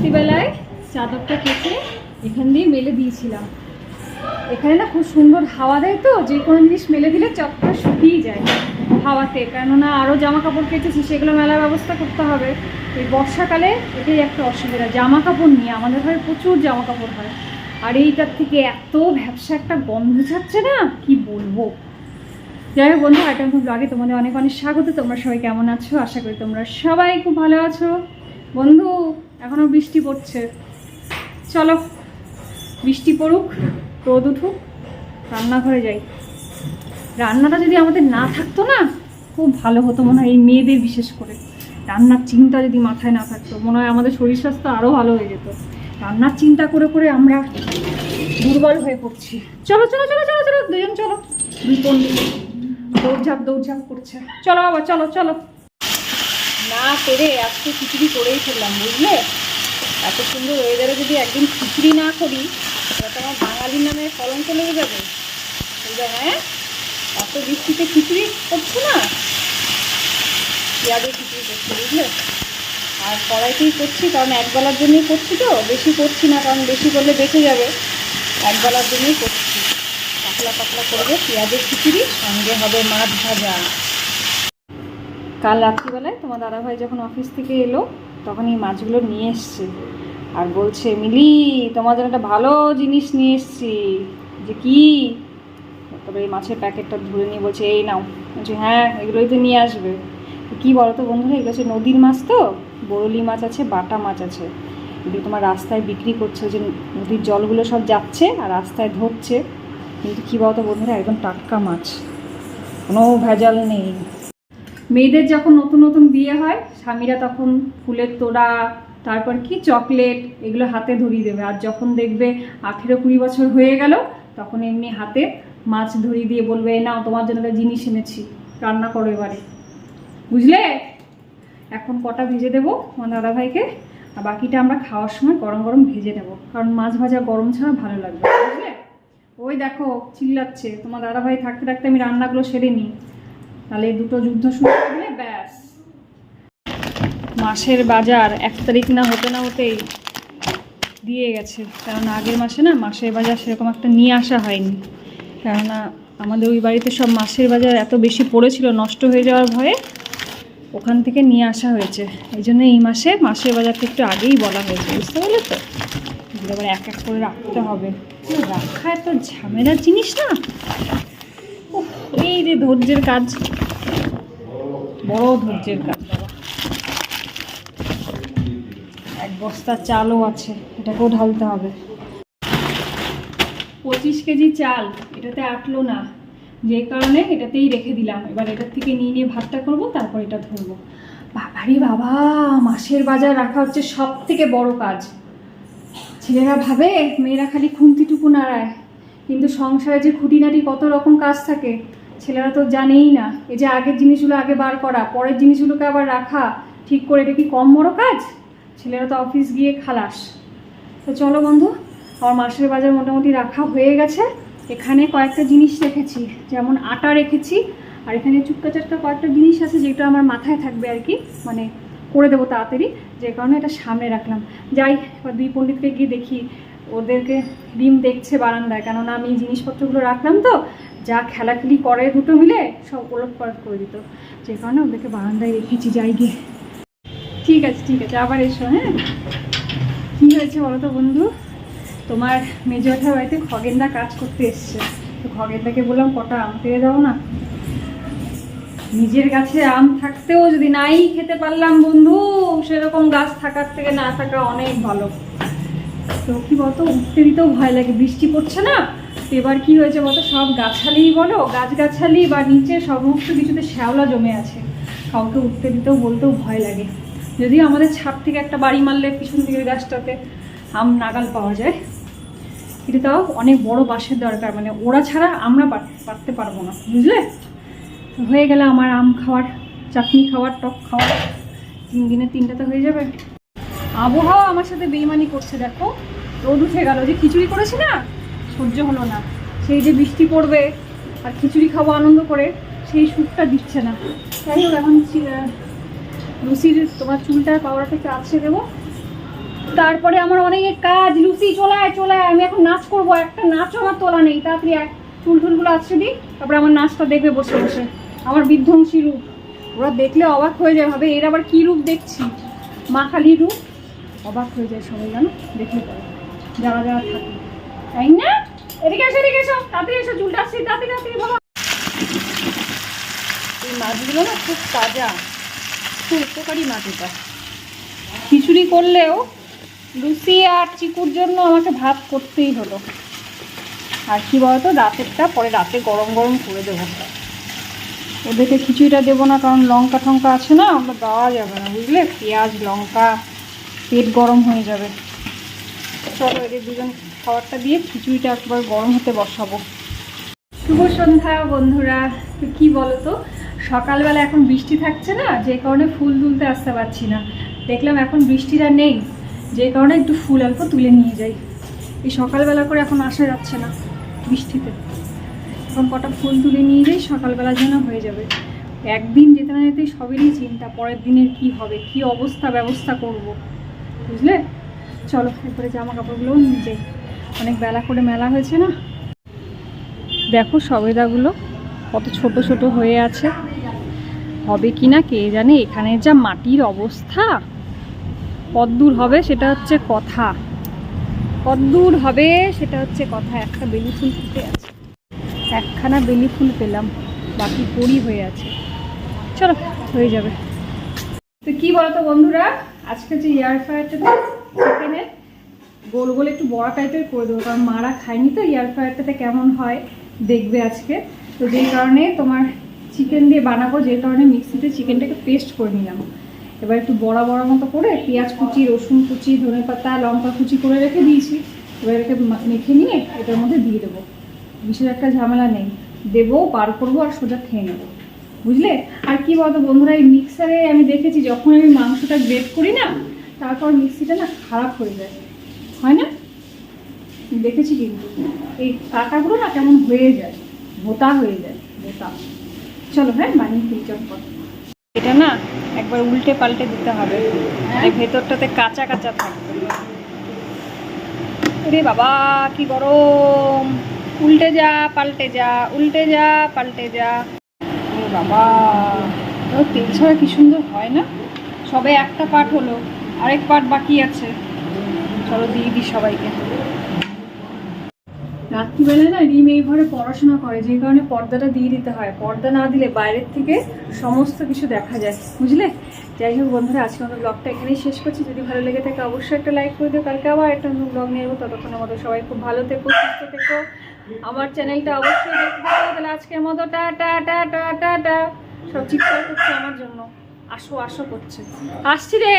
রাত্রিবেলায় চাদরটা কেটে এখান দিয়ে মেলে দিয়েছিলাম। এখানে না খুব সুন্দর হাওয়া দেয় তো, যে কোনো জিনিস মেলে দিলে চটটা শুকিয়ে যায় হাওয়াতে। কেননা আরও জামা কাপড় কেটেছি সেগুলো মেলার ব্যবস্থা করতে হবে। এই বর্ষাকালে এটাই একটা অসুবিধা জামা কাপড় নিয়ে আমাদের ঘরে প্রচুর জামা কাপড় হয়। আর এইটার থেকে এত ব্যবসা একটা গন্ধ ছাড়ছে না, কি বলব? যাই হোক বন্ধু আইটেম খুব লাগে তোমাদের অনেক অনেক স্বাগত। তোমরা সবাই কেমন আছো? আশা করি তোমরা সবাই খুব ভালো আছো। বন্ধু এখনও বৃষ্টি পড়ছে। চলো, বৃষ্টি পড়ুক, রোদ উঠুক, রান্নাঘরে যাই। রান্নাটা যদি আমাদের না থাকতো না, খুব ভালো হতো মনে হয় এই মেয়েদের বিশেষ করে। রান্নার চিন্তা যদি মাথায় না থাকতো, মনে হয় আমাদের শরীর স্বাস্থ্য আরও ভালো হয়ে যেত। রান্নার চিন্তা করে করে আমরা দুর্বল হয়ে পড়ছি। চলো চলো চলো চলো চলো, দুজন চলো। দুই পন্ডিত দৌড়ঝাঁপ দৌড়ঝাঁপ করছে। চলো বাবা, চলো চলো। না পেরে আজকে খিচুড়ি করেই ফেললাম, বুঝলে? এত সুন্দর ওয়েদারে যদি একদিন খিচুড়ি না করি, তাহলে তো আমার বাঙালির নামে কলঙ্ক লেগে যাবে। বুঝলে হ্যাঁ? এত বৃষ্টিতে খিচুড়ি করছ না? পেঁয়াজের খিচুড়ি করছি, বুঝলে? আর কড়াইতেই করছি, কারণ একবেলার জন্যই করছি তো, বেশি করছি না, কারণ বেশি করলে বেঁচে যাবে। একবেলার জন্যই করছি। পাতলা পাতলা করবে, পেঁয়াজের খিচুড়ি, সঙ্গে হবে মাছ ভাজা। কাল রাত্রিবেলায় তোমার দাদাভাই যখন অফিস থেকে এলো তখন এই মাছগুলো নিয়ে এসছে আর বলছে, মিলি, তোমার জন্য একটা ভালো জিনিস নিয়ে এসছি। যে কি? তবে এই মাছের প্যাকেটটা ধরে নিয়ে বলছে, এই নাও। বলছে হ্যাঁ এগুলোই তো নিয়ে আসবে। তো কী বলো তো বন্ধুরা, এগুলো হচ্ছে নদীর মাছ তো, বরলি মাছ আছে, বাটা মাছ আছে। এগুলো তোমার রাস্তায় বিক্রি করছে যে নদীর জলগুলো সব যাচ্ছে আর রাস্তায় ধরছে। কিন্তু কী বলতো বন্ধুরা, একদম টাটকা মাছ। কোনো ভেজাল নেই। মেয়েদের যখন নতুন নতুন বিয়ে হয়, স্বামীরা তখন ফুলের তোড়া, তারপর কি চকলেট এগুলো হাতে ধরিয়ে দেবে। আর যখন দেখবে আঠেরো কুড়ি বছর হয়ে গেল, তখন এমনি হাতে মাছ ধরিয়ে দিয়ে বলবে "এই নাও, তোমার জন্য একটা জিনিস এনেছি, রান্না করো এবারে। বুঝলে? এখন কটা ভেজে দেবো আমার দাদাভাইকে, আর বাকিটা আমরা খাওয়ার সময় গরম গরম ভেজে নেব, কারণ মাছ ভাজা গরম ছাড়া ভালো লাগবে বুঝলে? ওই দেখো, চিল্লাচ্ছে, তোমার দাদাভাই থাকতে থাকতে আমি রান্নাগুলো সেরে নিই। তাহলে দুটো যুদ্ধ শুরু করলে ব্যাস। মাসের বাজার এক তারিখ না হতে না হতেই দিয়ে গেছে। কারণ আগের মাসে না মাসের বাজার সেরকম একটা নিয়ে আসা হয়নি। কেননা আমাদের ওই বাড়িতে সব মাসের বাজার এত বেশি পড়েছিল, নষ্ট হয়ে যাওয়ার ভয়ে ওখান থেকে নিয়ে আসা হয়েছে। এই জন্য এই মাসে মাসের বাজারটা একটু আগেই বলা হয়েছে, বুঝতে পারলে তো? এবার এক এক করে রাখতে হবে। রাখা এত ঝামেলার জিনিস না। এই যে ধৈর্যের কাজ। বড় ধৈর্যের কাজ এক বস্তা চালও আছে, এটাকেও ঢালতে হবে। পঁচিশ কেজি চাল, এটাতে আটলো না। যে কারণে এটাতেই রেখে দিলাম। এবার এটার থেকে নিয়ে নিয়ে ভাতটা করব, তারপর এটা ধরবো। বাবারি বাবা, মাসের বাজার রাখা হচ্ছে সব থেকে বড় কাজ। ছেলেরা ভাবে, মেয়েরা খালি খুন্তিটুকু নাড়ায়। কিন্তু সংসারে যে খুঁটিনাটি কত রকম কাজ থাকে, ছেলেরা তো জানেই না। এই যে আগের জিনিসগুলো আগে বার করা, পরের জিনিসগুলোকে আবার রাখা, ঠিক করে এটা কি কম বড় কাজ? ছেলেরা তো অফিস গিয়ে খালাস। তো চলো বন্ধু, আমার মাসের বাজার মোটামুটি রাখা হয়ে গেছে। এখানে কয়েকটা জিনিস রেখেছি, যেমন আটা রেখেছি, আর এখানে চুটকা চাটকা কয়েকটা জিনিস আছে যেটা আমার মাথায় থাকবে আর কি মানে করে দেবো তাড়াতাড়ি, যে কারণে এটা সামনে রাখলাম। যাই, এবার দুই পণ্ডিতকে গিয়ে দেখি ওদেরকে ডিম দেখছে বারান্দায়, কেননা আমি জিনিসপত্রগুলো রাখলাম তো, যা খেলাখেলি করে দুটো মিলে সব পালট করে দিত। যে কারণে ওদেরকে বারান্দায় রেখেছি, যাই গিয়ে। ঠিক আছে ঠিক আছে, আবার এসো হ্যাঁ? কী হয়েছে বলো তো বন্ধু? তোমার মেজোঠার বাড়িতে খগেনদা কাজ করতে এসছে। তো খগেনদাকে বললাম, কটা আম পেয়ে দাও না? নিজের গাছে আম থাকতেও যদি নাই খেতে পারলাম বন্ধু, সেরকম গাছ থাকার থেকে না থাকা অনেক ভালো। তো কি বলতো? উঠতে দিতেও ভয় লাগে, বৃষ্টি পড়ছে না? এবার কি হয়েছে বলতো? সব গাছালি বলো, গাছগাছালি বা নিচে সমস্ত কিছুতে শ্যাওলা জমে আছে। কাউকে উঠতে দিতেও বলতেও ভয় লাগে। যদিও আমাদের ছাদ থেকে একটা বাড়ি মারলে পিছন দিকের গাছটাতে আম, নাগাল পাওয়া যায়। কিন্তু তাও অনেক বড় বাঁশের দরকার মানে ওরা ছাড়া আমরা পারতে পারব না, বুঝলে? হয়ে গেলে আমার আম খাওয়ার, চাটনি খাওয়ার, টক খাওয়ার। তিন দিনে তিনটা তো হয়ে যাবে। আবহাওয়া আমার সাথে বেইমানি করছে, দেখো। রোদ উঠে গেল যে খিচুড়ি করেছি না, সহ্য হলো না। সেই যে বৃষ্টি পড়বে আর খিচুড়ি খাব আনন্দ করে, সেই সুখটা দিচ্ছে না। যাই হোক, এখন লুচির তোমার চুলটা পাওয়াটা একটু আছড়ে দেবো। তারপরে আমার অনেক কাজ লুচি চলায় চলায় আমি এখন নাচ করব, একটা নাচও আমার তোলা নেই। তাড়াতাড়ি এক চুল টুলগুলো আসছে দিই তারপরে আমার নাচটা দেখবে বসে বসে। আমার বিধ্বংসী রূপ। ওরা দেখলে অবাক হয়ে যায়, ভাবে এর আবার কী রূপ দেখছি? মা রূপ। অবাক হয়ে যায় সবাই জানো, দেখলে পরে। যারা যারা থাকে। তাই না? এদিকে এসো এদিকে এসো, তাড়াতাড়ি এসো, চুলটা আসছে তাড়াতাড়ি তাড়াতাড়ি বাবা এই মাছগুলো না খুব তাজা, খুব উপকারী মাছ এটা। খিচুড়ি করলেও লুচি আর চিকুর জন্য আমাকে ভাত করতেই হলো। আর কি বলতো, রাতেরটা পরে রাতে গরম গরম করে দেবো। ওদেরকে খিচুড়িটা দেবো না, কারণ লঙ্কা টঙ্কা আছে না আমরা দেওয়া যাবে না, বুঝলে? পেঁয়াজ, লঙ্কা, পেট গরম হয়ে যাবে। চলো এদের দুজন খাবারটা দিয়ে খিচুড়িটা একবার গরম হতে বসাবো। শুভ সন্ধ্যা বন্ধুরা, তো কি বলো তো সকালবেলা এখন বৃষ্টি থাকছে না, যে কারণে ফুল তুলতে আসতে পারছি না। দেখলাম এখন বৃষ্টিটা নেই, যে কারণে একটু ফুল অল্প তুলে নিয়ে যাই। এই সকালবেলা করে এখন আসা যাচ্ছে না বৃষ্টিতে। এখন কটা ফুল তুলে নিয়ে যাই, সকালবেলা যেন হয়ে যাবে। একদিন যেতে না যেতেই সবেরই চিন্তা, পরের দিনের কি হবে, কি অবস্থা, ব্যবস্থা করব, বুঝলে? চলো, এরপরে জামা কাপড়গুলো নিজে। অনেক বেলা করে মেলা হয়েছে না? দেখো সবেদাগুলো কত ছোট ছোট হয়ে আছে। হবে কি না কে জানে, এখানে যা মাটির অবস্থা। কদ্দূর হবে সেটা হচ্ছে কথা। কদ্দূর হবে সেটা হচ্ছে কথা। একটা বেলি ফুল ফুটে আছে। একখানা বেলি ফুল পেলাম, বাকি কড়ি হয়ে আছে। চলো, হয়ে যাবে। তো কি বলতো বন্ধুরা, আজকে যে এয়ার ফ্রায়ারটাতে চিকেনের গোল গোল একটু বড়া টাইপের করে দেবো, কারণ মারা খায়নি তো এয়ার ফ্রায়ারটাতে কেমন হয় দেখবে আজকে। তো যেই কারণে তোমার চিকেন দিয়ে বানাবো, যে কারণে মিক্সিতে চিকেনটাকে পেস্ট করে নিলাম। এবার একটু বড়া বড়া মতো করে পেঁয়াজ কুচি, রসুন কুচি, ধনে পাতা, লঙ্কা কুচি করে রেখে দিয়েছি। এবার এটাকে মেখে নিয়ে এটার মধ্যে দিয়ে দেবো। বিশেষ একটা ঝামেলা নেই। দেবো, বার করব আর সোজা খেয়ে নেব। বুঝলে? আর কি বলতো বন্ধুরা, এই মিক্সারে আমি দেখেছি, যখন আমি মাংসটা গ্রেট করি না তারপর মিক্সিটা না খারাপ হয়ে যায়। হয় না? দেখেছি কিন্তু। এই কাটাগুলো না কেমন হয়ে যায় বোতা হয়ে যায় ভোতা। চলো হ্যাঁ বানিয়ে দিই চটপট। এটা না একবার উল্টে পাল্টে দিতে হবে। এই ভেতরটাতে কাঁচা কাঁচা থাকবে রে বাবা কি গরম! উল্টে যা পাল্টে যা উল্টে যা পাল্টে যা। বাবা তেল ছাড়া কি সুন্দর হয় না? সবে একটা পার্ট হলো। আরেক পার্ট বাকি আছে। চলো দিয়ে দিই সবাইকে। রাত্রিবেলায় না রিম এই ঘরে পড়াশোনা করে, যে কারণে পর্দাটা দিয়ে দিতে হয়। পর্দা না দিলে বাইরের থেকে সমস্ত কিছু দেখা যায়। বুঝলে? যাই হোক বন্ধুরা, আজকে আমাদের ব্লগটা এখানেই শেষ করছি। যদি ভালো লেগে থাকে অবশ্যই একটা লাইক করে দিও। কালকে আবার একটা নতুন ব্লগ নিয়ে ততক্ষণ আমাদের সবাই খুব ভালো থেকো, সুস্থ থেকো। আমার চ্যানেলটা অবশ্যই দেখতে তাহলে আজকের মতো টা টা টা টা টা টা। সব চিৎকার করছে আমার জন্য। আসো আসো করছে। আসছি রে!